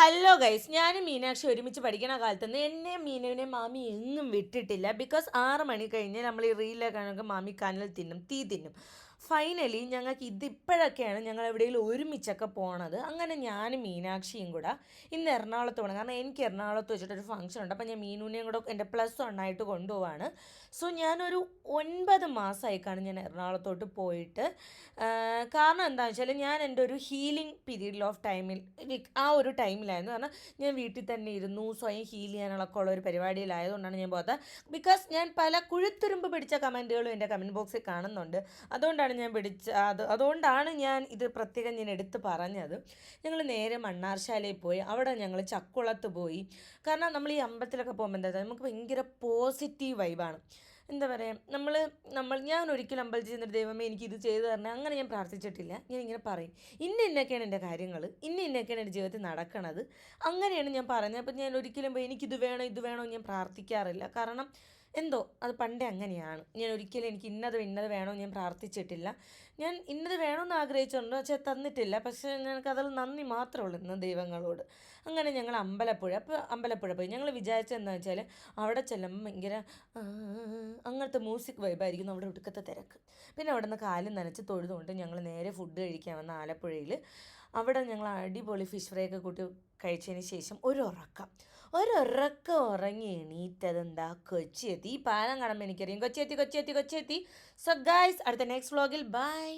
Hello guys ഞാനും മീനാക്ഷി ഒരുമിച്ച് പഠിക്കുന്ന കാലത്ത് നിന്ന് എന്നെ മീനുവിനെ മാമി എങ്ങും വിട്ടിട്ടില്ല. ബിക്കോസ് ആറ് മണി കഴിഞ്ഞ് നമ്മൾ ഈ റീലൊക്കെ മാമി കനൽ തിന്നും തീ തിന്നും. ഫൈനലി ഞങ്ങൾക്ക് ഇതിപ്പോഴൊക്കെയാണ് ഞങ്ങൾ എവിടെയെങ്കിലും ഒരുമിച്ചൊക്കെ പോണത്. അങ്ങനെ ഞാനും മീനാക്ഷിയും കൂടെ ഇന്ന് എറണാകുളത്ത് പോകണം കാരണം എനിക്ക് എറണാകുളത്ത് വെച്ചിട്ടൊരു ഫംഗ്ഷൻ ഉണ്ട്. അപ്പോൾ ഞാൻ മീനുവിനെയും കൂടെ എന്റെ പ്ലസ് വൺ ആയിട്ട് കൊണ്ടുപോവാണ്. സോ ഞാനൊരു ഒൻപത് മാസമായിക്കാണ് ഞാൻ എറണാകുളത്തോട്ട് പോയിട്ട്. കാരണം എന്താണെന്ന് വെച്ചാൽ ഞാൻ എന്റെ ഒരു ഹീലിംഗ് പീരീഡിൽ ഓഫ് ടൈമിൽ ആ ഒരു ടൈമിലായിരുന്നു കാരണം ഞാൻ വീട്ടിൽ തന്നെ ഇരുന്നു. സ്വയം ഹീൽ ചെയ്യാനുള്ള ഉള്ള ഒരു പരിപാടിയിലായതുകൊണ്ടാണ് ഞാൻ പോകാത്തത്. ബിക്കോസ് ഞാൻ പല കുഴുത്തുരുമ്പ് പിടിച്ച കമന്റുകളും എന്റെ കമന്റ് ബോക്സിൽ കാണുന്നുണ്ട്. അതുകൊണ്ടാണ് ഞാൻ പിടിച്ച അത് അതുകൊണ്ടാണ് ഞാൻ ഇത് പ്രത്യേകം ഞാൻ എടുത്ത് പറഞ്ഞത്. ഞങ്ങൾ നേരെ മണ്ണാർശാലയിൽ പോയി അവിടെ ഞങ്ങൾ ചക്കുളത്ത് പോയി. കാരണം നമ്മൾ ഈ അമ്പലത്തിലൊക്കെ പോകുമ്പോൾ എന്താ നമുക്ക് ഭയങ്കര പോസിറ്റീവ് വൈബാണ് എന്താ പറയുക നമ്മൾ നമ്മൾ ഞാൻ ഒരിക്കലും അമ്പലത്തിൽ ചെന്നിട്ട് ദൈവമേ എനിക്ക് ഇത് ചെയ്തു തരണേ അങ്ങനെ ഞാൻ പ്രാർത്ഥിച്ചിട്ടില്ല. ഞാൻ ഇങ്ങനെ പറയും. ഇന്ന ഇന്നൊക്കെയാണ് എന്റെ കാര്യങ്ങൾ ഇന്ന ഇന്നൊക്കെയാണ് എന്റെ ജീവിതത്തിൽ നടക്കണത്. അങ്ങനെയാണ് ഞാൻ പറഞ്ഞത്. അപ്പം ഞാൻ ഒരിക്കലും എനിക്കിത് വേണോ ഇത് വേണോ ഞാൻ പ്രാർത്ഥിക്കാറില്ല. കാരണം എന്തോ അത് പണ്ടേ അങ്ങനെയാണ്. ഞാൻ ഒരിക്കലും എനിക്ക് ഇന്നത് ഇന്നത് വേണോ ഞാൻ പ്രാർത്ഥിച്ചിട്ടില്ല. ഞാൻ ഇന്നത് വേണമെന്ന് ആഗ്രഹിച്ചിട്ടുണ്ട് പക്ഷേ തന്നിട്ടില്ല. പക്ഷേ ഞങ്ങൾക്ക് അതിൽ നന്ദി മാത്രമേ ഉള്ളൂ ഇന്ന് ദൈവങ്ങളോട്. അങ്ങനെ ഞങ്ങൾ അമ്പലപ്പുഴ അപ്പോൾ അമ്പലപ്പുഴ പോയി. ഞങ്ങൾ വിചാരിച്ചത് എന്താണെന്ന് വെച്ചാൽ അവിടെ ചെല്ലുമ്പോൾ ഭയങ്കര അങ്ങനത്തെ മ്യൂസിക് വൈബായിരിക്കും അവിടെ ഒടുക്കത്തെ തിരക്ക്. പിന്നെ അവിടെ നിന്ന് കാലും നനച്ച് തൊഴുതുകൊണ്ട് ഞങ്ങൾ നേരെ ഫുഡ് കഴിക്കാൻ വന്ന ആലപ്പുഴയിൽ അവിടെ ഞങ്ങൾ അടിപൊളി ഫിഷ് ഫ്രൈ ഒക്കെ കൂട്ടി കഴിച്ചതിന് ശേഷം ഒരു ഉറക്കം ഒരു ഉറക്കം ഉറങ്ങി എണീറ്റതെന്താ കൊച്ചിയെത്തി ഈ പാലം കാണുമ്പോൾ എനിക്കറിയാം. കൊച്ചിയെത്തി കൊച്ചിയെത്തി കൊച്ചിയെത്തി സോ ഗായ്സ് അടുത്ത നെക്സ്റ്റ് വ്ളോഗിൽ ബൈ